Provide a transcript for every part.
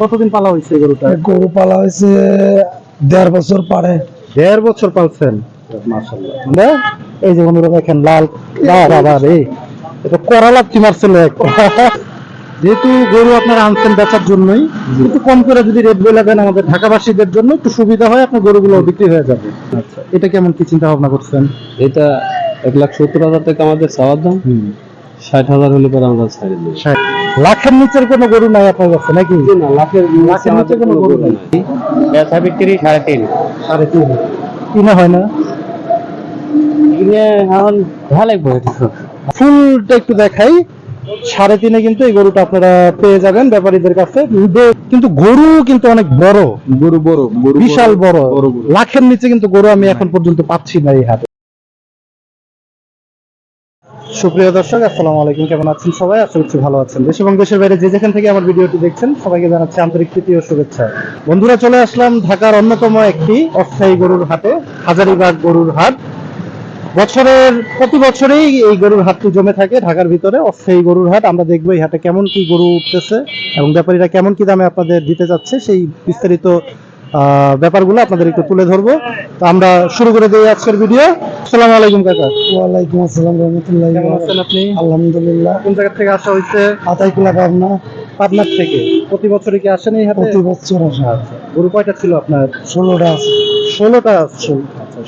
কতদিন পালা হয়েছে গরুটা গরু পালা হয়েছে দেড় বছর পারে। দেড় বছর পালছেন? মাশাআল্লাহ। এই যে বন্ধুরা দেখেন লাল বাবা রে এটা করা মারছিল যেহেতু গরু আপনারা আনছেন বেচার জন্যই একটু কম করে যদি রেট বলে দেন আমাদের ঢাকাবাসীদের জন্য একটু সুবিধা হয় আপনার গরুগুলো বিক্রি হয়ে যাবে। আচ্ছা। এটা কেমন কি চিন্তা ভাবনা করছেন? এটা এক লাখ সত্তর হাজার টাকা আমাদের চাওয়ার দাম। ষাট হাজার হলে পরে আমরা ছাড়ি লাখের নিচের কোনো গরু নাই আপনার কাছে নাকি? না লাখের লাখের নিচে কোনো গরু নাই। ব্যবসা বিক্রি সাড়ে তিন। সাড়ে তিন। কিনা হয় না? কিনে এখন ভালো লাগবে ফুলটা একটু দেখাই। সাড়ে তিনে কিন্তু এই গরুটা আপনারা পেয়ে যাবেন ব্যাপারীদের কাছে। কিন্তু গরু কিন্তু অনেক বড়। গরু বড় বিশাল বড়। লাখের নিচে কিন্তু গরু আমি এখন পর্যন্ত পাচ্ছি না এই হাটে। সুপ্রিয় দর্শক, আসসালামু আলাইকুম। কেমন আছেন সবাই? আশা করছি ভালো আছেন। দেশ এবং দেশের বাইরে যে যেখান থেকে আমার ভিডিওটি দেখছেন, সবাইকে জানাচ্ছি আন্তরিক ও শুভেচ্ছা। বন্ধুরা, চলে আসলাম ঢাকার অন্যতম একটি অস্থায়ী গরুর হাটে, হাজারিবাগ গরুর হাট। বছরের, প্রতি বছরেই এই গরুর হাটটি জমে থাকে ঢাকার ভিতরে অস্থায়ী গরুর হাট। আমরা দেখব এই হাটে কেমন কি গরু উঠতেছে এবং ব্যাপারীরা কেমন কি দামে আপনাদের দিতে যাচ্ছে, সেই বিস্তারিত ব্যাপারগুলো আপনাদের একটু তুলে ধরবো। তো আমরা শুরু করে দিই আজকের ভিডিও আসসালামু আলাইকুম কাকা। ওয়ালাইকুম আসসালাম রহমতুল্লাহ কেমন আছেন আপনি? আলহামদুলিল্লাহ। কোন জায়গা থেকে আসা হয়েছে? আতাইকুলা পাবনা। পাবনার থেকে। প্রতি বছরই কি আসেন এই হাটে? প্রতি বছর আসে আচ্ছা গরু কয়টা ছিল আপনার? ষোলোটা আছে। ষোলোটা আছে।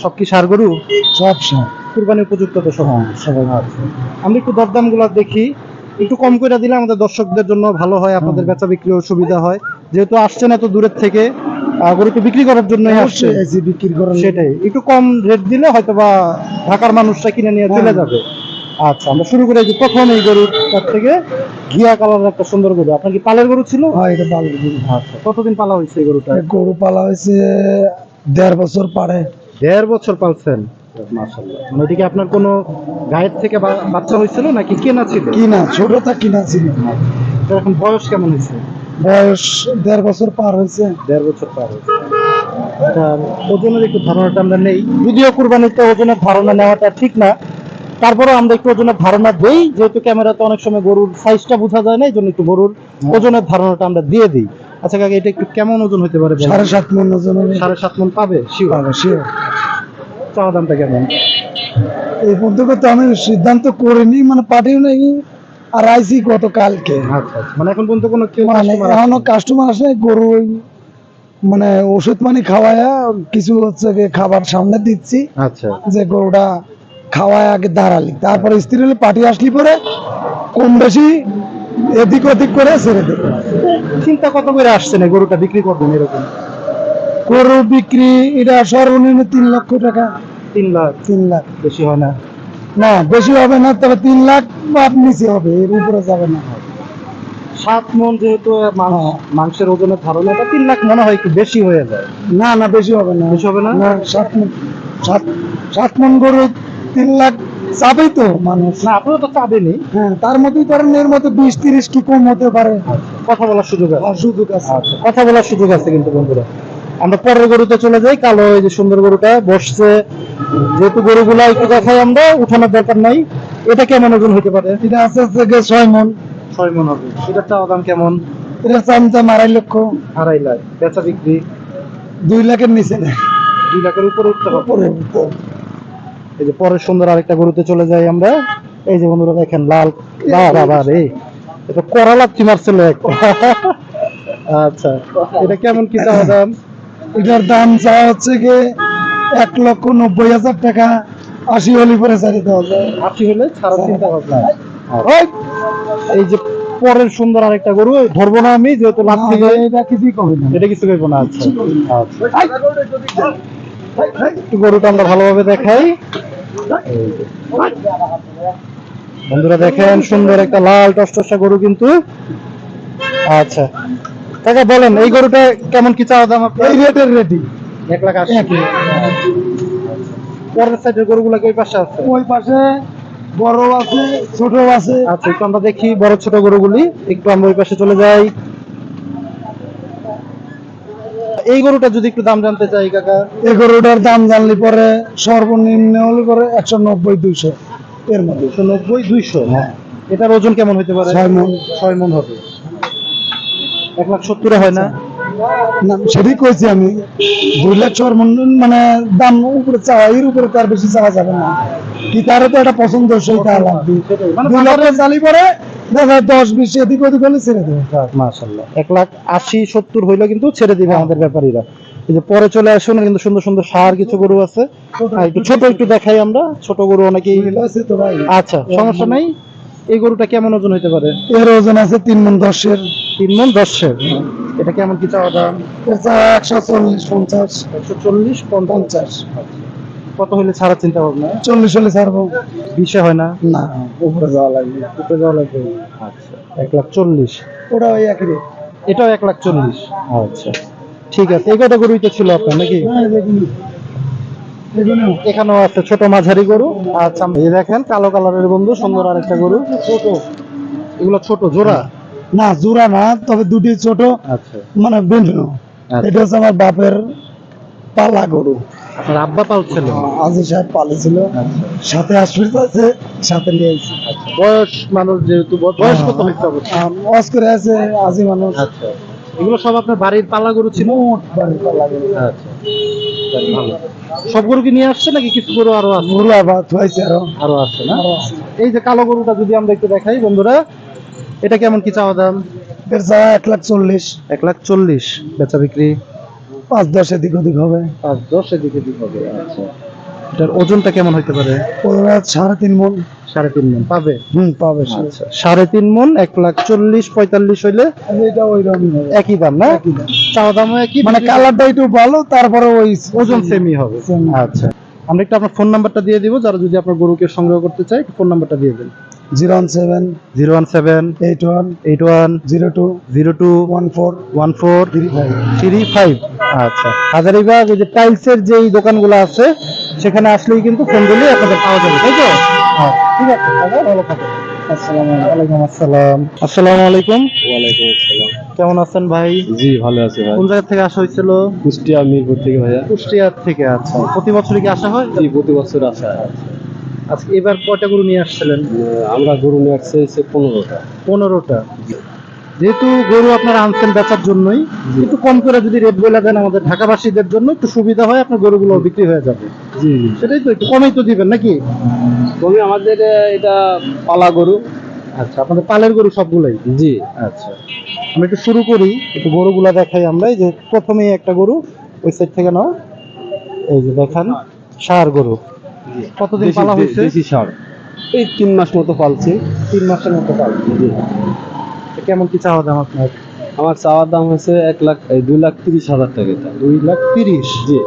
সব কি সার গরু? সব সার। কুরবানি উপযুক্ত তো সব। হ্যাঁ, সবাই আচ্ছা আমরা একটু দরদামগুলো দেখি। একটু কম করে দিলে আমাদের দর্শকদের জন্য ভালো হয় আপনাদের বেচা বিক্রিও সুবিধা হয়। যেহেতু আসছেন এত দূরের থেকে। গরু তো বিক্রি করার জন্যই আসছে। বিক্রি করেন সেটাই। একটু কম রেট দিলে হয়তো বা ঢাকার মানুষরা কিনে নিয়ে চলে হ্যাঁ। যাবে। আচ্ছা আমরা শুরু করে যে প্রথম এই গরুর কাছ থেকে। ঘিয়া কালার একটা সুন্দর গরু। আপনার কি পালের গরু ছিল? হ্যাঁ এটা ভালো গরু। আচ্ছা কতদিন পালা হয়েছে এই গরুটা? গরু পালা হয়েছে দেড় বছর পারে। দেড় বছর পালছেন? মানে এদিকে আপনার কোনো গায়ের থেকে বাচ্চা হয়েছিল নাকি কেনা ছিল? কিনা ছোটটা কিনা ছিল। এখন বয়স কেমন হয়েছে? বয়স দেড় বছর পার হয়েছে। দেড় বছর পার হয়েছে। ওজনের একটু ধারণাটা আমরা নেই। যদিও কুরবানিতে ওজনের ধারণা নেওয়াটা ঠিক না। তারপরে আমরা একটু ওজনের ধারণা দেই যেহেতু ক্যামেরাতে অনেক সময় গরুর সাইজটা বোঝা যায় না এই জন্য একটু গরুর ওজনের ধারণাটা আমরা দিয়ে দিই। আচ্ছা কাকা এটা একটু কেমন ওজন হতে পারে? সাড়ে সাত মন ওজন সাড়ে সাত মন পাবে? শিওর। চাওয়া দামটা কেমন? এই পর্যন্ত তো আমি সিদ্ধান্ত করিনি মানে পাঠিও নাই। আর আইসি গত কালকে আচ্ছা আচ্ছা। মানে এখন পর্যন্ত কোনো কেউ মানে এখনও কাস্টমার আসে গরু মানে ওষুধ পানি খাওয়ায়া কিছু হচ্ছে খাবার সামনে দিচ্ছি আচ্ছা। যে গরুটা খাওয়ায় আগে দাঁড়ালি। তারপরে স্ত্রী হলে পাটি আসলি পরে কম বেশি এদিক ওদিক করে ছেড়ে দেবে চিন্তা কত করে আসছে না গরুটা বিক্রি করবেন এরকম? গরু বিক্রি এটা সর্বনিম্ন তিন লক্ষ টাকা। তিন লাখ। তিন লাখ। বেশি হয় না। না বেশি হবে না তবে তিন লাখ বা নিচে হবে এর উপরে যাবে না। সাত মন যেহেতু। মাংসের ওজনের ধারণাটা তিন লাখ মনে হয় একটু বেশি হয়ে যায়। না না বেশি হবে না। বেশি হবে না? সাত মন সাত সাত মন গরু তিন লাখ তো মানুষ। না আপনারা তো চাবেনি হ্যাঁ তার মধ্যেই ধরেন এর মধ্যে বিশ তিরিশ কি কম হতে পারে। কথা বলার সুযোগ আছে। সুযোগ আছে। আচ্ছা কথা বলার সুযোগ আছে কিন্তু বন্ধুরা। আমরা পরের গরুতে চলে যাই কালো এই যে সুন্দর গরুটা বসছে। যেহেতু গরুগুলা একটু দেখাই আমরা উঠানোর দরকার নাই। এটা কেমন ওজন হতে পারে? এটা আছে থেকে ছয় মন। ছয় মন হবে। এটা চাওয়া দাম কেমন? এটা চামচাম আড়াই লক্ষ। আড়াই লাখ। বেচা বিক্রি? দুই লাখের নিচে। দুই লাখের উপরে উঠতে হবে। এই যে পরের সুন্দর আরেকটা গরুতে চলে যাই আমরা। এই যে বন্ধুরা দেখেন লাল। বাবা রে এটা করা লাগছি মারছিল আচ্ছা। এটা কেমন কি চাওয়া দাম? এটার দাম চা হচ্ছে কি এক লক্ষ নব্বই হাজার টাকা আশি হলি পরে চারি দেওয়া যায় আশি হলে ছাড়া চিন্তা ভাবনা। এই যে পরের সুন্দর আরেকটা গরু ধরবো না আমি যেহেতু লাভ থেকে এটা কিছুই না। এটা কিছু করব না আচ্ছা। একটু গরুটা আমরা ভালোভাবে দেখাই। বন্ধুরা দেখেন সুন্দর একটা লাল টসটসা গরু কিন্তু। আচ্ছা। কাকা বলেন এই গরুটা কেমন কি চাওয়া দাম আপনার? এই রেটের রেডি। এক লাখ আশি। পরের সাইডের গরুগুলো ওই পাশে আছে? ওই পাশে বড় আছে ছোট আছে। আচ্ছা একটু আমরা দেখি বড় ছোট গরুগুলি। একটু আমরা ওই পাশে চলে যাই। এই গরুটা যদি একটু দাম জানতে চাই কাকা। এই গরুটার দাম জানলে পরে সর্বনিম্ন হলে পরে একশো নব্বই দুইশো। এর মধ্যে। দুশো নব্বই দুইশো? এটার ওজন কেমন হতে পারে? ছয় মণ। ছয় মন হবে। এক লাখ সত্তরে হয় না না? সেটাই কইছি আমি। দুই লাখ মানে দাম উপরে চাওয়া এর উপরে তার বেশি চাওয়া যাবে না। কি তারও তো একটা পছন্দ সেইটা লাগবে মানে দুই লাখ চালি পরে দেখা দশ বিশ এদিক ওদিক হলে ছেড়ে দেবে। মাশাল্লাহ এক লাখ আশি সত্তর হইলে কিন্তু ছেড়ে দিবে আমাদের ব্যাপারীরা। যে পরে চলে আসুন কিন্তু সুন্দর সুন্দর সার কিছু গরু আছে। একটু ছোট একটু দেখাই আমরা। ছোট গরু অনেকেই আচ্ছা সমস্যা নাই। এই গরুটা কেমন ওজন হইতে পারে? এর ওজন আছে তিন মন দশের। তিন মন দশের। এটা কেমন কি চাওয়া দাম? একশো চল্লিশ পঞ্চাশ। একশো চল্লিশ পঞ্চাশ। কত হইলে ছাড়া চিন্তা ভাবনা? চল্লিশ হলে ছাড়বো। বিশে হয় না? না উপরে যাওয়া লাগবে। উপরে যাওয়া লাগবে। আচ্ছা। এক লাখ চল্লিশ ওটা ওই একই রেট এটাও এক লাখ চল্লিশ আচ্ছা। ঠিক আছে এই কটা গরুই তো ছিল আপনার নাকি? এখানেও একটা ছোট মাঝারি গরু। আচ্ছা এই দেখেন কালো কালারের বন্ধু সুন্দর আরেকটা গরু। ছোট। এগুলো ছোট জোড়া? না জোড়া না তবে দুটি ছোট আচ্ছা। মানে ভিন্ন। আচ্ছা। এটা হচ্ছে আমার বাপের পালা গরু। আপনার আব্বা পালছিলেন আজি সাহেব পালেছিল সাথে আসফির আছে সাথে নিয়ে আইছি বয়স মানুষ যেহেতু বয়স কত হয়েছে অবশ্য আম, ওয়াজ করে আছে আজি মানুষ। এগুলো সব আপনার বাড়ির পালা গরু ছিল? বাড়ির পালা গরু। আচ্ছা। সব গরু কি নিয়ে আসছে নাকি কিছু গরু আরও আছে? গরু আবার আরও। আরও আছে না? এই যে কালো গরুটা যদি আমরা একটু দেখাই বন্ধুরা এটা কেমন কি চাওয়া দাম? এর চাওয়া এক লাখ চল্লিশ। এক লাখ চল্লিশ। বেচা বিক্রি? পাঁচ দশ এদিক ওদিক হবে। পাঁচ দশ এদিকে দিক হবে আচ্ছা। এটার ওজনটা কেমন হতে পারে? সাড়ে তিন মন। সাড়ে তিন মন পাবে? হুম পাবে আচ্ছা সাড়ে তিন মন এক লাখ চল্লিশ পঁয়তাল্লিশ হইলে এটা ওই একই দাম না? একই দাম। চাওয়া দামও একই মানে কালারটা একটু ভালো তারপরে ওই ওজন সেমই হবে। আচ্ছা। আমরা একটু আপনার ফোন নাম্বারটা দিয়ে দিব যারা যদি আপনার গরুকে সংগ্রহ করতে চায় ফোন নাম্বারটা দিয়ে দেন। Zero one seven zero one seven eight one eight one zero two zero two one four one four three five three five. আচ্ছা। হাজারিবাগ এই যে টাইলসের যেই দোকানগুলো আছে সেখানে আসলেই কিন্তু ফোন দিলে আপনাদের পাওয়া যাবে তাই তো? হ্যাঁ ঠিক আছে দাদা ভালো থাকো। আসসালামু আলাইকুম। আসসালাম। আসসালামু আলাইকুম। ওয়ালাইকুম আসসালাম। কেমন আছেন ভাই? জি ভালো আছি ভাই। কোন জায়গা থেকে আসা হয়েছিল? কুষ্টিয়া মিরপুর থেকে ভাইয়া। কুষ্টিয়ার থেকে আচ্ছা। প্রতি বছরই কি আসা হয়? জি প্রতি বছর আসা আজকে এবার কয়টা গরু নিয়ে আসছিলেন? আমরা গরু নিয়ে আসছে হচ্ছে পনেরোটা। পনেরোটা। যেহেতু গরু আপনারা আনছেন বেচার জন্যই একটু কম করে যদি রেট বলে দেন আমাদের ঢাকাবাসীদের জন্য একটু সুবিধা হয় আপনার গরুগুলো বিক্রি হয়ে যাবে। জি জি। সেটাই তো একটু কমেই তো দিবেন নাকি? তবে আমাদের এটা পালা গরু। আচ্ছা আপনাদের পালের গরু সবগুলোই? জি। আচ্ছা। আমরা একটু শুরু করি একটু গরুগুলা দেখাই আমরা। এই যে প্রথমেই একটা গরু ওই সাইড থেকে নাও। এই যে দেখান সার গরু। কতদিন পালা হয়েছে? দেশি সার। এই তিন মাস মতো পালছি। তিন মাসের মতো পাল। কেমন কি চাওয়া দাম আপনার? আমার চাওয়ার দাম হচ্ছে এক লাখ দুই লাখ তিরিশ হাজার টাকা দুই লাখ তিরিশ? জি।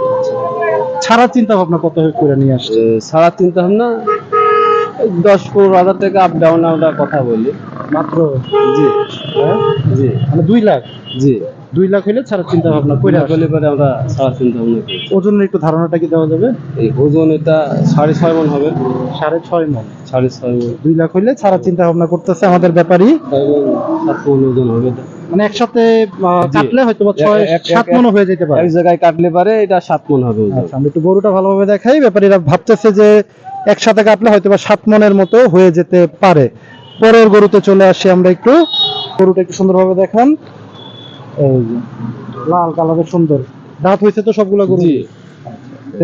ছাড়া চিন্তা ভাবনা কত করে নিয়ে আসছে? এ, চিন্তা ভাবনা দশ পনেরো হাজার টাকা আপ ডাউন আমরা কথা বলি। মাত্র? জি। হ্যাঁ? জি। মানে দুই লাখ? জি। দুই লাখ হইলে ছাড়া চিন্তা ভাবনা করে পয়লা বলে পরে আমরা সারা চিন্তা ভাবনা করি। ওজনের একটু ধারণাটা কি দেওয়া যাবে? এই ওজন এটা সাড়ে ছয় মন হবে। সাড়ে ছয় মন সাড়ে ছয় মন দুই লাখ হইলে ছাড়া চিন্তা ভাবনা করতেছে আমাদের ব্যাপারী। এবং সাত মন ওজন হবে এটা। মানে একসাথে কাটলে হয়তো বা ছয় সাত মনও হয়ে যেতে পারে। এক জায়গায় কাটলে পারে এটা সাত মন হবে আচ্ছা আমরা একটু গরুটা ভালোভাবে দেখাই। ব্যাপারীরা ভাবতেছে যে একসাথে কাটলে হয়তো বা সাত মনের মতো হয়ে যেতে পারে। পরের গরুতে চলে আসি আমরা একটু। গরুটা একটু সুন্দরভাবে দেখান। এই যে লাল কালারের সুন্দর। দাঁত হয়েছে তো সবগুলো গরু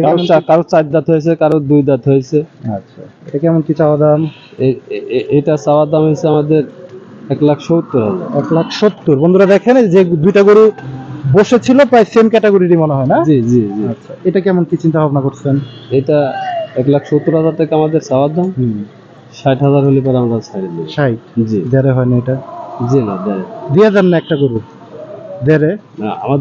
কারও কারও চার দাঁত হয়েছে কারও দুই দাঁত হয়েছে। আচ্ছা এটা কেমন কি চাওয়া দাম? এটা চাওয়ার দাম হয়েছে আমাদের এক লাখ সত্তর হাজার। এক লাখ সত্তর। বন্ধুরা দেখেন যে দুইটা গরু বসেছিল প্রায় সেম ক্যাটাগরিরই মনে হয় না? জি জি জি। আচ্ছা এটা কেমন কি চিন্তা ভাবনা করছেন? এটা এক লাখ সত্তর হাজার টাকা আমাদের চাওয়ার দাম। ষাট হাজার হলে পরে আমরা ছাড়ি ষাট? জি। দেড়ে হয় না এটা? জি না দেয় দিয়ে দেন না একটা গরু।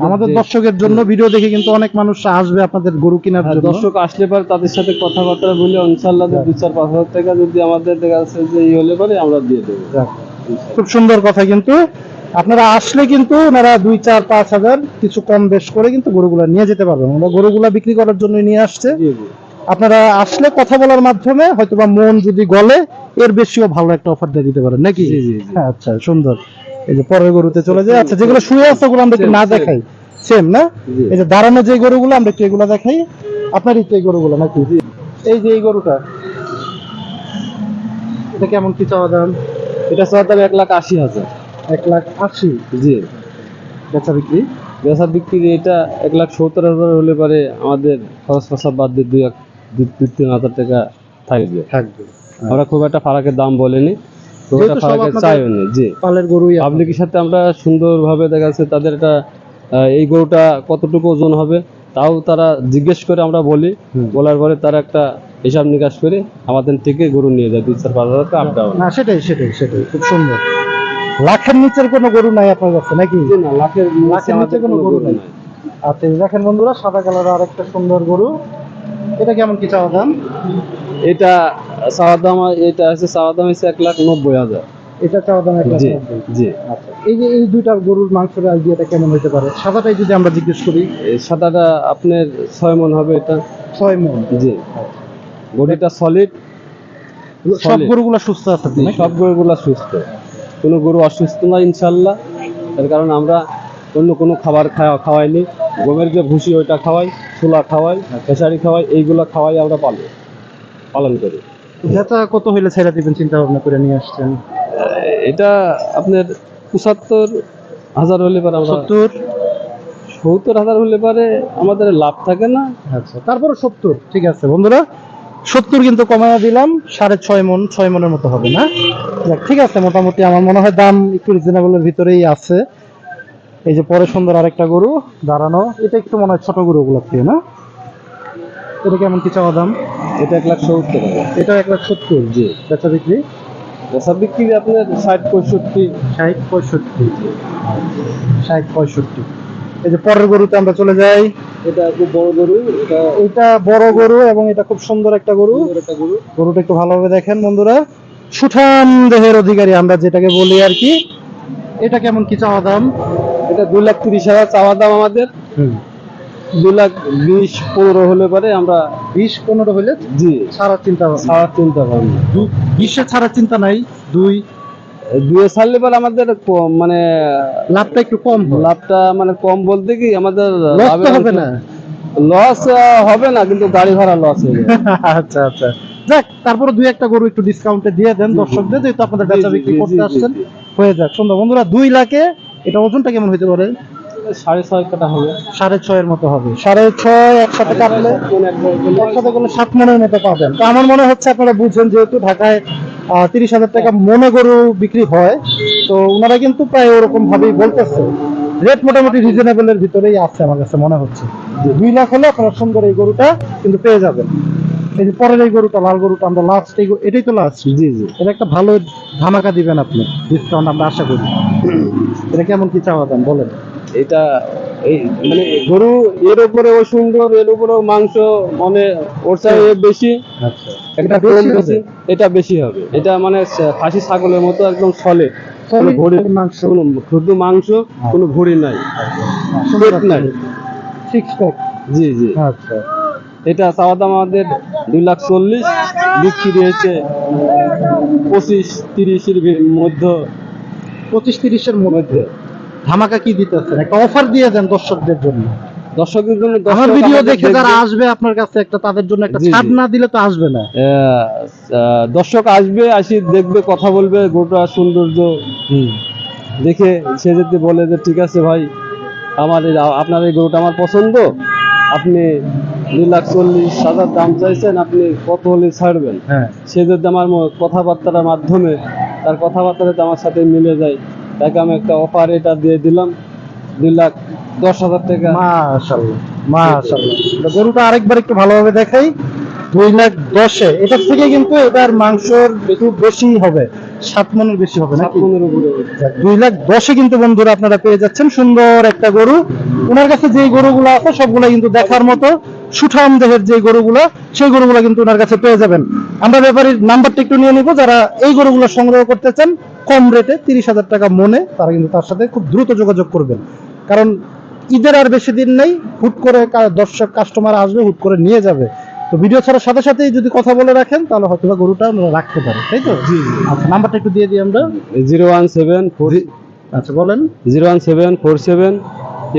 আমাদের দর্শকের জন্য ভিডিও দেখে কিন্তু অনেক মানুষ আসবে আপনাদের গরু কেনার হ্যাঁ, জন্য। দর্শক আসলে পরে তাদের সাথে কথাবার্তা বলে ইনশাল্লাহ দু চার পাঁচ হাজার টাকা যদি আমাদের দেখা যাচ্ছে যে ই হলে পরে আমরা দিয়ে দেবো। খুব সুন্দর কথা কিন্তু। আপনারা আসলে কিন্তু ওনারা দুই চার পাঁচ হাজার কিছু কম বেশ করে কিন্তু গরুগুলা নিয়ে যেতে পারবেন। ওরা গরুগুলা বিক্রি করার জন্য নিয়ে আসছে। আপনারা আসলে কথা বলার মাধ্যমে হয়তোবা মন যদি গলে এর বেশিও ভালো একটা অফার দিয়ে দিতে পারেন নাকি। হ্যাঁ, আচ্ছা সুন্দর। এই যে পরের গরুতে চলে যায় আচ্ছা যেগুলো শুয়ে আছে ওগুলো আমরা একটু না দেখাই। সেম। না? এই যে দাঁড়ানো যে গরুগুলো আমরা একটু এগুলো দেখাই। আপনারই তো এই গরুগুলো নাকি? এই যে এই গরুটা এটা কেমন কি চাওয়া দাম? এটা চাওয়ার দাম এক লাখ আশি হাজার। এক লাখ আশি? জি। বেচা বিক্রি? বেচা বিক্রি এটা এক লাখ সত্তর হাজার হলে পারে আমাদের খরচ খরচা বাদ দিয়ে দুই এক দুই দুই তিন হাজার টাকা থাকবে। থাকবে। আমরা খুব একটা ফারাকের দাম বলিনি। খুব একটা ফারাকের চাইও নি জি। পালের গরুই পাবলিকের সাথে আমরা সুন্দরভাবে দেখা যাচ্ছে তাদের একটা এই গরুটা কতটুকু ওজন হবে তাও তারা জিজ্ঞেস করে আমরা বলি। বলার পরে তারা একটা হিসাব নিকাশ করে আমাদের থেকে গরু নিয়ে যায় দুই চার পাঁচ হাজার টাকা আপ ডাউন না সেটাই সেটাই সেটাই খুব সুন্দর। লাখের নিচের কোনো গরু নাই আপনার কাছে নাকি? না লাখের লাখের নিচে কোনো গরু নেই। আচ্ছা দেখেন বন্ধুরা সাদা কালার আর একটা সুন্দর গরু। এটা কেমন কি চাওয়া দাম? এটা চাওয়ার দাম এটা আছে চাওয়ার দাম হচ্ছে এক লাখ নব্বই হাজার। এটা চাওয়া দাম একটা জি জি। আচ্ছা এই যে এই দুইটা গরুর মাংসের আইডিয়াটা কেমন হতে পারে? সাদাটাই যদি আমরা জিজ্ঞেস করি। সাদাটা আপনার ছয় মন হবে এটা। ছয় মন। জি। বডিটা সলিড সব। গরুগুলো সুস্থ আছে সব গরুগুলা সুস্থ। কোনো গরু অসুস্থ না ইনশাল্লাহ তার কারণ আমরা অন্য কোনো খাবার খাওয়া খাওয়াইনি। গমের যে ভুসি ওইটা খাওয়াই। ছোলা খাওয়াই খেসারি খাওয়াই এইগুলো খাওয়াই আমরা পালন পালন করি। বেচা কত হইলে ছেড়ে দিবেন চিন্তা ভাবনা করে নিয়ে আসছেন? এটা আপনার পঁচাত্তর হাজার হলে পারে আমরা সত্তর? সত্তর হাজার হলে পারে আমাদের লাভ থাকে না। আচ্ছা তারপরে সত্তর ঠিক আছে বন্ধুরা। সত্তর কিন্তু কমায়া দিলাম সাড়ে ছয় মন ছয় মনের মতো হবে না? যাক, ঠিক আছে মোটামুটি আমার মনে হয় দাম একটু রিজনেবলের ভিতরেই আছে। এই যে পরে সুন্দর আরেকটা গরু দাঁড়ানো। এটা একটু মনে হয় ছোট গরুগুলো থেকে না? এটা কেমন কি চাওয়া দাম? এটা এক লাখ সত্তর হাজার। এটা এক লাখ সত্তর? জি। বেচা বিক্রি? বেচা বিক্রি আপনার ষাট পঁয়ষট্টি। ষাট পঁয়ষট্টি। ষাট পঁয়ষট্টি। এই যে পরের গরুতে আমরা চলে যাই। এটা খুব বড় গরু এটা এটা বড় গরু এবং এটা খুব সুন্দর একটা গরু। একটা গরু। গরুটা একটু ভালোভাবে দেখেন বন্ধুরা। সুঠাম দেহের অধিকারী আমরা যেটাকে বলি আর কি। এটা কেমন কি চাওয়া দাম? এটা দু লাখ তিরিশ হাজার চাওয়া দাম আমাদের। দু লাখ বিশ পনেরো হলে পরে আমরা বিশ পনেরো হলে জি। ছাড়া চিন্তা ছাড়া চিন্তা ভাবনা। বিশে ছাড়া চিন্তা নাই দুই দুয়ে ছাড়লে পরে আমাদের মানে লাভটা একটু কম লাভটা মানে কম বলতে কি আমাদের লস হবে না। লস হবে না কিন্তু গাড়ি ভাড়া লস হয়ে আচ্ছা আচ্ছা। যাক তারপরে দুই একটা গরু একটু ডিসকাউন্টে দিয়ে দেন দর্শকদের যেহেতু আপনাদের বেচা বিক্রি করতে আসছেন। হয়ে যাক। সুন্দর বন্ধুরা দুই লাখে এটা ওজনটা কেমন হইতে পারে? সাড়ে ছয় কাটা হবে। সাড়ে ছয়ের মতো হবে। সাড়ে ছয় একসাথে কাটলে একসাথে করলে সাত মনের মতো পাবেন। তো আমার মনে হচ্ছে আপনারা বুঝছেন যেহেতু ঢাকায় তিরিশ হাজার টাকা মনে গরু বিক্রি হয় তো ওনারা কিন্তু প্রায় ওরকম ভাবেই বলতেছে। রেট মোটামুটি রিজনেবলের ভিতরেই আছে আমার কাছে মনে হচ্ছে। দুই লাখ হলে আপনারা সুন্দর এই গরুটা কিন্তু পেয়ে যাবেন। এই যে পরের এই গরুটা লাল গরুটা আমরা লাস্ট এই এটাই তো লাস্ট জি জি। এটা একটা ভালো ধামাকা দিবেন আপনি ডিসকাউন্ট আমরা আশা করি। এটা কেমন কি চাওয়া দাম বলেন। এটা এই মানে গরু এর উপরে ও সুন্দর এর উপরে মাংস মানে ওর চাই বেশি। আচ্ছা। একটা বেশি কম হবে? বেশি এটা বেশি হবে। এটা মানে খাসি ছাগলের মতো একদম সলে কোনো ভুড়ি মাংস। কোনো শুধু মাংস কোনো ভুড়ি নাই। পেট নাই। সিক্স প্যাক জি জি। আচ্ছা। এটা চাওয়া দাম আমাদের দুই লাখ চল্লিশ বিক্রি হয়েছে পঁচিশ তিরিশের মধ্যে। পঁচিশ তিরিশের মধ্যে। ধামাকা কি দিতেছেন? একটা অফার দিয়ে দেন দর্শকদের জন্য। দর্শকদের জন্য আমার ভিডিও দেখে যারা আসবে আপনার কাছে একটা তাদের জন্য একটা। ছাড় না দিলে তো আসবে না। দর্শক আসবে আসি দেখবে কথা বলবে গোটা সৌন্দর্য দেখে সে যদি বলে যে ঠিক আছে ভাই আমার আপনার এই গরুটা আমার পছন্দ আপনি দুই লাখ চল্লিশ হাজার দাম চাইছেন আপনি কত হলে ছাড়বেন? হ্যাঁ। সে যদি আমার কথাবার্তার মাধ্যমে তার কথাবার্তা আমার সাথে মিলে যায় তাকে আমি একটা অফার এটা দিয়ে দিলাম দুই লাখ দশ হাজার টাকা। মাশাল্লাহ মাশাল্লাহ গরুটা আরেকবার একটু ভালোভাবে দেখাই। দুই লাখ দশে এটার থেকে কিন্তু এটার মাংসর একটু বেশি হবে। সাত মনের বেশি হবে নাকি? দুই লাখ দশে কিন্তু বন্ধুরা আপনারা পেয়ে যাচ্ছেন সুন্দর একটা গরু। ওনার কাছে যে গরুগুলো আছে সবগুলো কিন্তু দেখার মতো সুঠাম দেহের যে গরুগুলো সেই গরুগুলো কিন্তু ওনার কাছে পেয়ে যাবেন। আমরা ব্যাপারীর নাম্বারটা একটু নিয়ে নিব যারা এই গরুগুলো সংগ্রহ করতে চান কম রেটে তিরিশ হাজার টাকা মনে তারা কিন্তু তার সাথে খুব দ্রুত যোগাযোগ করবেন। কারণ ঈদের আর বেশি দিন নেই হুট করে দর্শক কাস্টমার আসবে হুট করে নিয়ে যাবে। তো ভিডিও ছাড়ার সাথে সাথেই যদি কথা বলে রাখেন তাহলে হয়তো বা গরুটা আমরা রাখতে পারে তাই তো? আচ্ছা নাম্বারটা একটু দিয়ে দিই আমরা। জিরো ওয়ান সেভেন ফোর আচ্ছা বলেন। Zero one seven four seven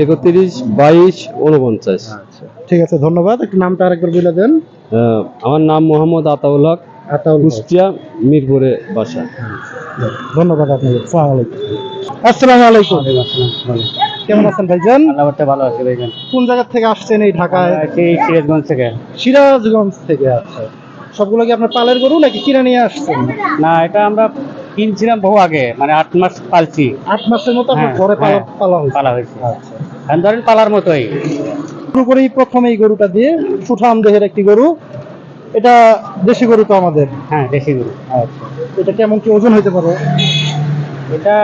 একত্রিশ বাইশ উনপঞ্চাশ আচ্ছা ঠিক আছে ধন্যবাদ। একটু নামটা আরেকবার বলে দেন। আমার নাম মোহাম্মদ আতাউল হক। কুষ্টিয়া মিরপুরে বাসা। ধন্যবাদ আপনাকে। আসসালামু আলাইকুম। কেমন আছেন ভাইজান? আল্লাহ ভালো আছে ভাইজান। কোন জায়গা থেকে আসছেন এই ঢাকায়? সিরাজগঞ্জ থেকে। সিরাজগঞ্জ থেকে আচ্ছা। সবগুলো কি আপনার পালের গরু নাকি কিনে নিয়ে আসছেন? না এটা আমরা কিনছিলাম বহু আগে মানে আট মাস পালছি। আট মাসের মতো আপনার হ্যাঁ, ঘরে পালা হ্যাঁ। পালা হয়েছে। আচ্ছা। ধরেন পালার মতোই। শুরু করেই প্রথমে এই গরুটা দিয়ে সুঠাম দেহের একটি গরু। এটা দেশি গরু তো আমাদের? হ্যাঁ দেশি গরু। আচ্ছা। এটা কেমন কি ওজন হতে পারে? এটা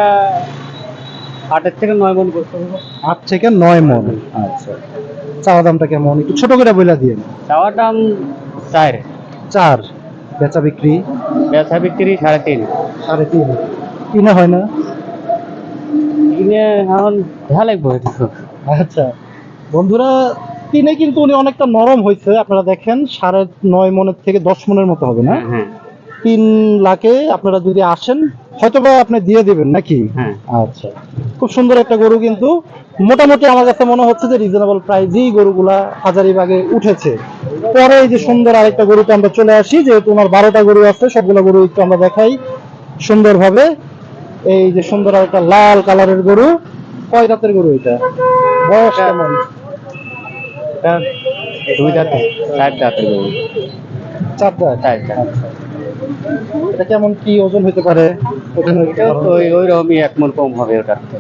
আটের থেকে নয় মন করতে হবে আট থেকে নয় মন। আচ্ছা। চাওয়া দামটা কেমন? একটু ছোট করে বইলা দিয়ে চাওয়া দাম চার। চার। বেচা বিক্রি? বেচা বিক্রি সাড়ে তিন। সাড়ে তিন। কিনা হয় না? কিনে এখন ভালো লাগবে আচ্ছা। বন্ধুরা কিনে কিন্তু উনি অনেকটা নরম হয়েছে আপনারা দেখেন সাড়ে নয় মনের থেকে দশ মনের মতো হবে না? হ্যাঁ হ্যাঁ। তিন লাখে আপনারা যদি আসেন হয়তো বা আপনি দিয়ে দিবেন নাকি? হ্যাঁ। আচ্ছা। খুব সুন্দর একটা গরু কিন্তু। মোটামুটি আমার কাছে মনে হচ্ছে যে রিজনেবল প্রাইজেই গরুগুলা হাজারিবাগে উঠেছে। পরে এই যে সুন্দর আরেকটা গরুতে আমরা চলে আসি যেহেতু আমার বারোটা গরু আছে সবগুলো গরু একটু আমরা দেখাই সুন্দরভাবে। এই যে সুন্দর আরেকটা লাল কালারের গরু। কয় রাতের গরু এটা? বয়স কেমন? এটা দুই দাঁতে চার দাঁতের গরু চার দাঁত? চার দাঁত। এটা কেমন কি ওজন হতে পারে? তো? ওই ওই রকমই এক মন কম হবে ওটার। থেকে।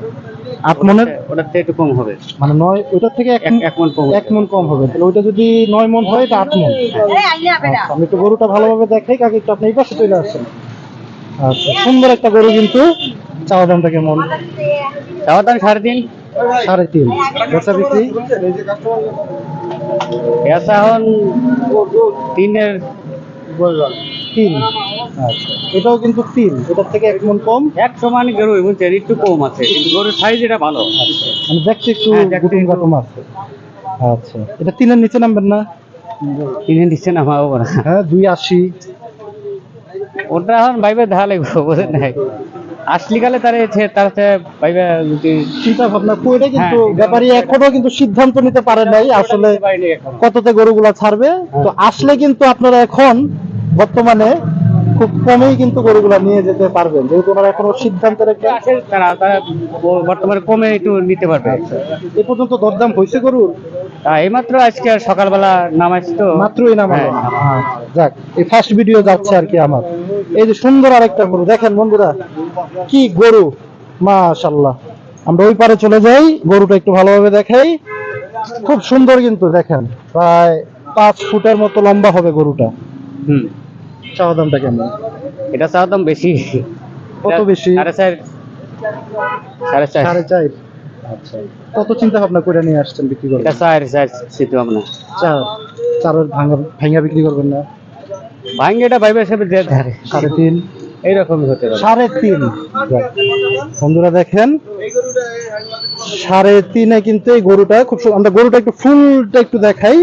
আট মনের? ওটার থেকে একটু কম হবে। মানে নয় ওইটার থেকে এক মন কম এক মন কম হবে। তাহলে ওইটা যদি নয় মন হয় এটা আট মন। আচ্ছা, আমি একটু গরুটা ভালোভাবে দেখাই কাকে একটু আপনি এই পাশে চলে আসেন। আচ্ছা সুন্দর একটা গরু কিন্তু। চাওয়া দামটা কেমন? চাওয়ার দাম সাড়ে তিন। সাড়ে তিন। বিক্রি? পেঁচা এখন তিনের তিন? আচ্ছা। এটাও কিন্তু তিন। এটার থেকে এক মন কম? এক সমান গরু একটু কম আছে কিন্তু গরুর সাইজ এটা ভালো। মানে দেখতে একটু গুটুম গাটুম আছে। আচ্ছা। এটা তিনের নিচে নামবেন না? কিনে দিচ্ছে না। হ্যাঁ দুই আশি। ওটা এখন ভাইবে বোঝেন নাই। আসলি কালে তার তার ভাইবে চিন্তা ভাবনা করে কিন্তু হ্যাঁ। ব্যাপারী এখনও কিন্তু সিদ্ধান্ত নিতে পারে নাই আসলে কততে গরুগুলা ছাড়বে। তো আসলে কিন্তু আপনারা এখন বর্তমানে খুব কমেই কিন্তু গরুগুলা নিয়ে যেতে পারবেন। যেহেতু ওনারা এখনও সিদ্ধান্তের একটা আসে তারা তারা বর্তমানে কমে একটু নিতে পারবে। এ পর্যন্ত দরদাম হয়েছে গরুর? এইমাত্র আজকে সকালবেলা নামাইছি তো। মাত্রই নাম হ্যাঁ, যাক এই ফার্স্ট ভিডিও যাচ্ছে আর কি আমার। এই যে সুন্দর আরেকটা গরু দেখেন বন্ধুরা কি গরু। মাশাল্লাহ আমরা ওই পারে চলে যাই গরুটা একটু ভালোভাবে দেখাই। খুব সুন্দর কিন্তু দেখেন প্রায় পাঁচ ফুটের মতো লম্বা হবে গরুটা। হুম। চাওয়া দামটা কেমন? এটা দাম বেশি। কত বেশি? সাড়ে চার। সাড়ে চার। সাড়ে চার। আচ্ছা। কত চিন্তা ভাবনা করে নিয়ে আসছেন বিক্রি করবেন? এটা চার চার। চারের ভাঙা ভাঙা বিক্রি করবেন না? ভাইবে হিসেবে ধারে সাড়ে তিন। এইরকমই হতে পারে। সাড়ে তিন। বন্ধুরা দেখেন সাড়ে তিনে কিন্তু এই গরুটা খুব আমরা গরুটা একটু ফুলটা একটু দেখাই।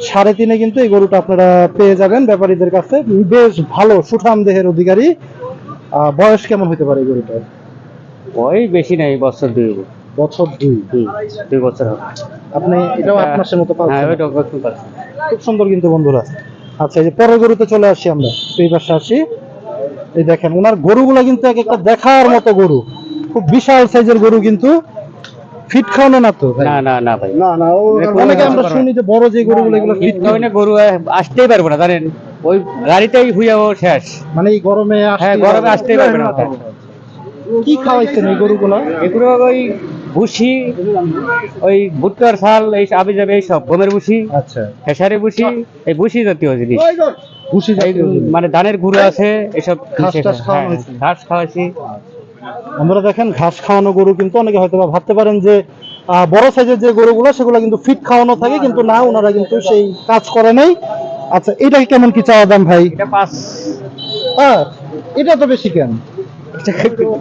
সাড়ে তিনে কিন্তু এই গরুটা আপনারা পেয়ে যাবেন ব্যাপারীদের কাছে। বেশ ভালো সুঠাম দেহের অধিকারী। বয়স কেমন হতে পারে এই গরুটার ওই বেশি নাই বছর দুই। বছর দুই। দুই বছর হবে। আপনি এটাও আট মাসের মতো হ্যাঁ খুব সুন্দর কিন্তু বন্ধুরা। আচ্ছা এই যে পরের গরুতে চলে আসি আমরা। তো এই পাশে আসি। এই দেখেন ওনার গরুগুলা কিন্তু এক একটা দেখার মতো গরু। খুব বিশাল সাইজের গরু কিন্তু। ফিট খাওয়ানো না তো না না না ভাই। না না অনেকে আমরা শুনি যে বড় যে গরুগুলো এগুলো ফিট না গরু আসতেই পারব না জানেন? ওই গাড়িতেই হুইয়া ও শেষ। মানে এই গরমে হ্যাঁ, গরমে আসতেই পারবে না। কি খাওয়াইছেন এই গরুগুলো? এগুলো ওই ভুসি ওই ভুট্টার ছাল এই আবি যাবে এই সব গমের ভুসি আচ্ছা খেসারি ভুসি এই ভুসি জাতীয় জিনিস ভুসি। মানে ধানের গুঁড়ো আছে এসব ঘাস। খাওয়ানো হ্যাঁ? ঘাস খাওয়াছি আমরা দেখেন ঘাস খাওয়ানো গরু কিন্তু অনেকে হয়তো ভাবতে পারেন যে বড় সাইজের যে গরুগুলো সেগুলো কিন্তু ফিট খাওয়ানো থাকে কিন্তু না ওনারা কিন্তু সেই কাজ করে নাই আচ্ছা এটা কেমন কি চাওয়া দাম ভাই এটা পাঁচ এটা তো বেশি কেন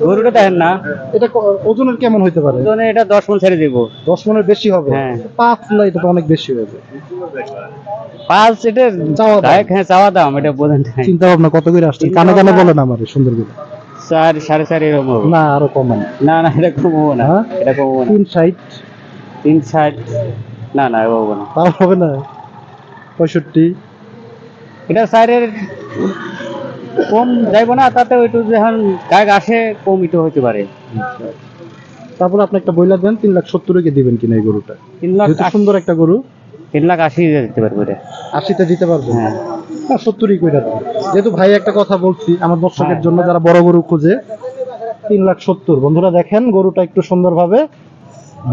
গরুটা দেখেন না। এটা ওজনের কেমন হতে পারে? ওজনে এটা দশ মন ছেড়ে দিব। দশ মনের বেশি হবে? হ্যাঁ। পাঁচ না এটা তো অনেক বেশি হবে পাঁচ এটা চাওয়া দাম। হ্যাঁ চাওয়া দাম এটা বোঝেন চিন্তা ভাবনা কত করে চিন্তা কানে কানে বলেন আমার সুন্দর করে। চার সাড়ে চার এরকম হবে। না আরও কমান না না এটা কমবো না। হ্যাঁ? এটা কমবো না। তিন ষাট তিন ষাট না না না। তাও হবে না? পঁয়ষট্টি? এটা সাইডের কম যাইব না তাতে ওইটু যখন গায়ক আসে কম একটু হতে পারে। তারপর আপনি একটা বইলা দেন তিন লাখ সত্তরে কি দিবেন কিনা এই গরুটা? তিন লাখ যেহেতু সুন্দর একটা গরু। তিন লাখ আশি দিতে পারব রে আশিতে দিতে পারবেন? হ্যাঁ। না সত্তরই কইরা দেন। যেহেতু ভাই একটা কথা বলছি আমার দর্শকের। জন্য যারা বড় গরু খুঁজে তিন লাখ সত্তর। বন্ধুরা দেখেন গরুটা একটু সুন্দরভাবে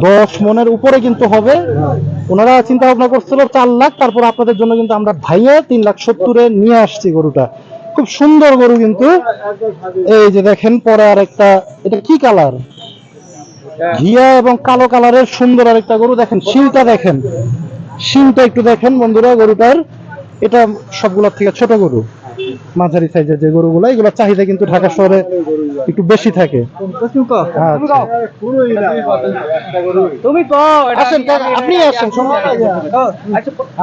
দশ মনের উপরে কিন্তু হবে। ওনারা চিন্তা ভাবনা করছিল চার লাখ তারপর আপনাদের জন্য কিন্তু আমরা ভাইয়া তিন লাখ সত্তরে নিয়ে আসছি গরুটা। খুব সুন্দর গরু কিন্তু। এই যে দেখেন পরে আর একটা এটা কি কালার? ঘিয়া এবং কালো কালারের সুন্দর আর একটা গরু। দেখেন শিলটা দেখেন। শিলটা একটু দেখেন বন্ধুরা গরুটার। এটা সবগুলোর থেকে ছোট গরু। মাঝারি সাইজের যে গরুগুলো এগুলোর চাহিদা কিন্তু ঢাকা শহরে একটু বেশি থাকে। আচ্ছা। তুমি আসেন আপনি আসেন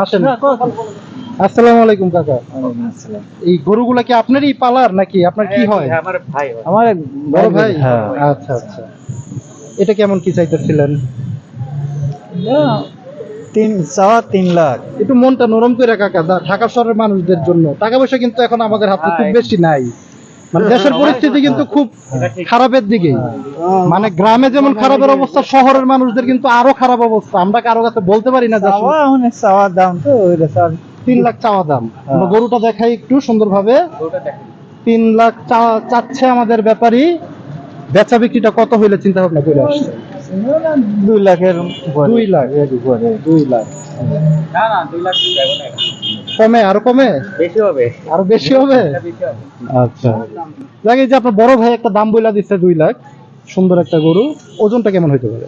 আসেন। আসসালামু আলাইকুম কাকা। এই গরুগুলা কি আপনারই পালার নাকি আপনার কি হয় আমার ভাই আমার বড় ভাই হ্যাঁ। আচ্ছা আচ্ছা। এটা কেমন কি চাইতেছিলেন? তিন চাওয়া তিন লাখ। একটু মনটা নরম করে কাকা ঢাকা শহরের মানুষদের জন্য। টাকা পয়সা কিন্তু এখন আমাদের হাতে খুব বেশি নাই। মানে দেশের পরিস্থিতি কিন্তু খুব খারাপের দিকেই। মানে গ্রামে যেমন খারাপের অবস্থা শহরের মানুষদের কিন্তু আরও খারাপ অবস্থা। আমরা কারও কাছে বলতে পারি না যে আসলে অনেক চাওয়ার দাম তো তিন লাখ চাওয়া দাম। আমরা গরুটা দেখাই একটু সুন্দরভাবে। তিন লাখ চাচ্ছে আমাদের ব্যাপারী। বেচা বিক্রিটা কত হইলে চিন্তা ভাবনা করে আসছে দুই লাখের দুই লাখ। দুই লাখ। কমে আরও কমে? বেশি হবে। আরও বেশি হবে? আচ্ছা। যে আপনার বড় ভাই একটা দাম বইলা দিচ্ছে দুই লাখ। সুন্দর একটা গরু। ওজনটা কেমন হইতে পারে?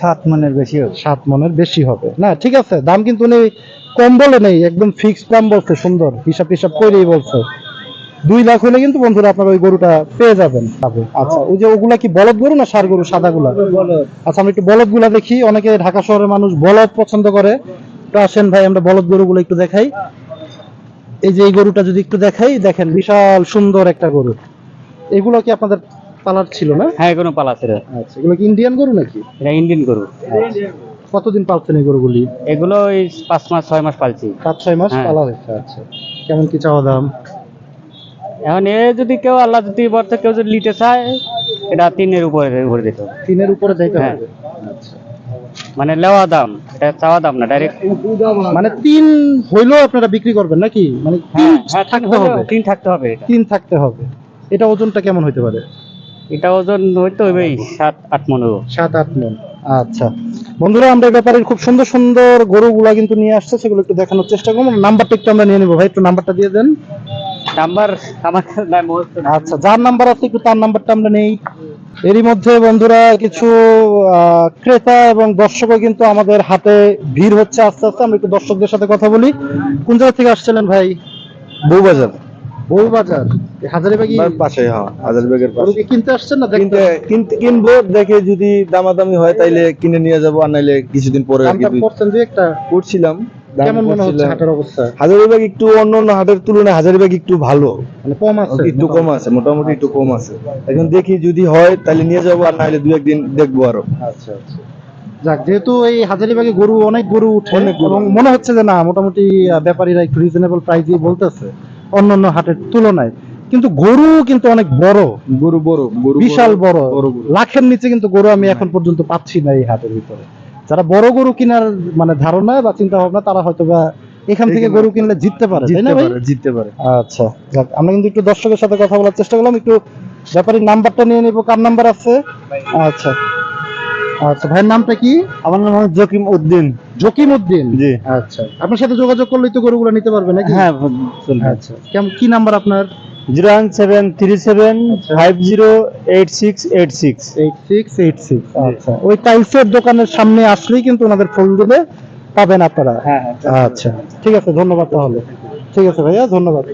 সাত মনের বেশি হবে। সাত মনের বেশি হবে। না, ঠিক আছে, দাম কিন্তু উনি কম বলে নেই, একদম দাম বলছে, সুন্দর, হিসাব করেই বলছে। দুই লাখ হলে কিন্তু বন্ধুরা ওই গরুটা পেয়ে যাবেন। আচ্ছা ওই যে ওগুলা কি বলদ গরু না সার গরু, সাদা গুলা? আচ্ছা আমরা একটু বলদগুলা দেখি, অনেকে ঢাকা শহরের মানুষ বলদ পছন্দ করে। তো আসেন ভাই, আমরা বলদ গরুগুলো একটু দেখাই। এই যে এই গরুটা যদি একটু দেখাই, দেখেন বিশাল সুন্দর একটা গরু। এগুলো কি আপনাদের পালার ছিল না? হ্যাঁ কোনো পাল রে আচ্ছা এগুলো কি ইন্ডিয়ান গরু নাকি? এটা ইন্ডিয়ান গরু। কতদিন পালছেন এই গরুগুলি? এগুলো এই পাঁচ মাস ছয় মাস পালছি। পাঁচ ছয় মাস হ্যাঁ। পালা হয়েছে আচ্ছা। কেমন কি চাওয়া দাম? এখন এ যদি কেউ আল্লাহ যদি বলতে কেউ যদি নিতে চায় এটা তিনের উপরে উপরে দিতে হবে। তিনের উপরে যাইতে হ্যাঁ। হবে? আচ্ছা। মানে লেওয়া দাম এটা চাওয়া দাম না ডাইরেক্ট মানে তিন হইলেও আপনারা বিক্রি করবেন নাকি? মানে তিন হ্যাঁ থাকতে হবে। তিন থাকতে হবে তিন থাকতে হবে। এটা ওজনটা কেমন হইতে পারে? এটা ওজন হয়তো এই সাত আট মনে সাত আট মন। আচ্ছা। বন্ধুরা আমরা এই ব্যাপারে খুব সুন্দর সুন্দর গরুগুলা কিন্তু নিয়ে আসছে সেগুলো একটু দেখানোর চেষ্টা করব। নাম্বারটা একটু আমরা নিয়ে নেব। ভাই একটু নাম্বারটা দিয়ে দেন। নাম্বার আমার। আচ্ছা যার নাম্বার আছে একটু তার নাম্বারটা আমরা নেই। এরই মধ্যে বন্ধুরা কিছু আহ, ক্রেতা এবং দর্শকও কিন্তু আমাদের হাতে ভিড় হচ্ছে আস্তে আস্তে। আমরা একটু দর্শকদের সাথে কথা বলি। কোন জায়গা থেকে আসছিলেন ভাই? বউবাজার। বউবাজার হাজারিবাগি পাশে হ্যাঁ হাজারবাগের গরু কিনতে আসছেন না দেখতে? কিনতে কিনবো দেখে যদি দামাদামি হয় তাইলে কিনে নিয়ে যাব আর নাইলে কিছুদিন পরে আর কি করছেন দুই একটা করছিলাম কেমন মনে হচ্ছে হাটের অবস্থা? হাজারিবাগ একটু অন্য অন্য হাটের তুলনায় হাজারিবাগ একটু ভালো। মানে কম আছে? একটু কম আছে মোটামুটি একটু কম আছে। এখন দেখি যদি হয় তাহলে নিয়ে যাব আর নাইলে দু একদিন দেখব আরও। আচ্ছা আচ্ছা। যাক যেহেতু এই হাজারিবাগে গরু অনেক গরু উঠে অনেক গরু। এবং মনে হচ্ছে যে না মোটামুটি ব্যাপারীরা একটু রিজনেবল প্রাইসই বলতেছে। অন্যান্য হাটের তুলনায়। কিন্তু গরু কিন্তু অনেক বড়। গরু বড় গরু বিশাল বড় লাখের নিচে কিন্তু গরু আমি এখন পর্যন্ত পাচ্ছি না এই হাটের ভিতরে। যারা বড় গরু কেনার মানে ধারণা বা চিন্তা ভাবনা তারা হয়তো বা এখান থেকে গরু কিনলে জিততে পারে তাই না জিততে ভাই? পারে জিততে পারে। আচ্ছা যাক আমরা কিন্তু একটু দর্শকের সাথে কথা বলার চেষ্টা করলাম। একটু ব্যাপারীর নাম্বারটা নিয়ে নিবো। কার নাম্বার আছে? আচ্ছা। আচ্ছা ভাইয়ের নামটা কি? আমার নাম হচ্ছে জকিম উদ্দিন। জকিম উদ্দিন? জি। আচ্ছা আপনার সাথে যোগাযোগ করলেই তো গরুগুলো নিতে পারবে নাকি? হ্যাঁ আচ্ছা কেমন কি নাম্বার আপনার? Zero one seven three seven five zero eight six eight six. Eight six eight six. আচ্ছা ওই টাইলসের দোকানের সামনে আসলেই কিন্তু ওনাদের ফোন দিলে পাবেন আপনারা। হ্যাঁ। আচ্ছা ঠিক আছে ধন্যবাদ তাহলে। ঠিক আছে ভাইয়া ধন্যবাদ।